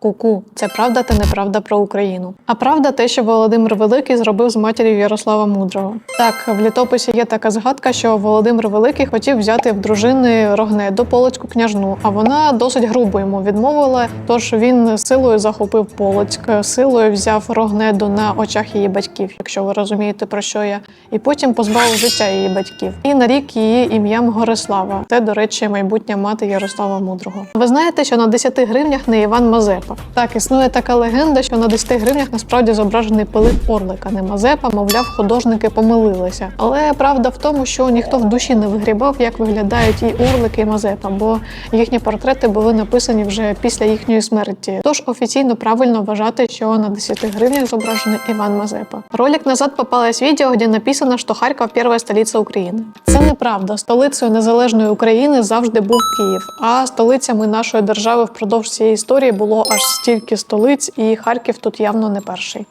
Ку-ку, це правда та неправда про Україну. А правда те, що Володимир Великий зробив з матір'ю Ярослава Мудрого. Так, в літописі є така згадка, що Володимир Великий хотів взяти в дружини Рогнеду Полоцьку княжну, а вона досить грубо йому відмовила. Тож він силою захопив Полоцьк, силою взяв Рогнеду на очах її батьків, якщо ви розумієте про що я, і потім позбавив життя її батьків. І нарік її ім'ям Горислава. Це, до речі, майбутня мати Ярослава Мудрого. Ви знаєте, що на 10 гривнях не Іван Мазепа. Так, існує така легенда, що на 10 гривнях насправді зображений Пилип Орлик, а не Мазепа. Мовляв, художники помилилися. Але правда в тому, що ніхто в душі не вигрібав, як виглядають і Орлик, і Мазепа, бо їхні портрети були написані вже після їхньої смерті. Тож офіційно правильно вважати, що на 10 гривнях зображений Іван Мазепа. Ролик назад попалось видео, де написано, що Харків перша столиця України. Це неправда. Столицею незалежної України завжди був Київ. А столицями нашої держави впродовж цієї історії було аж стільки столиць, і Харків тут явно не перший.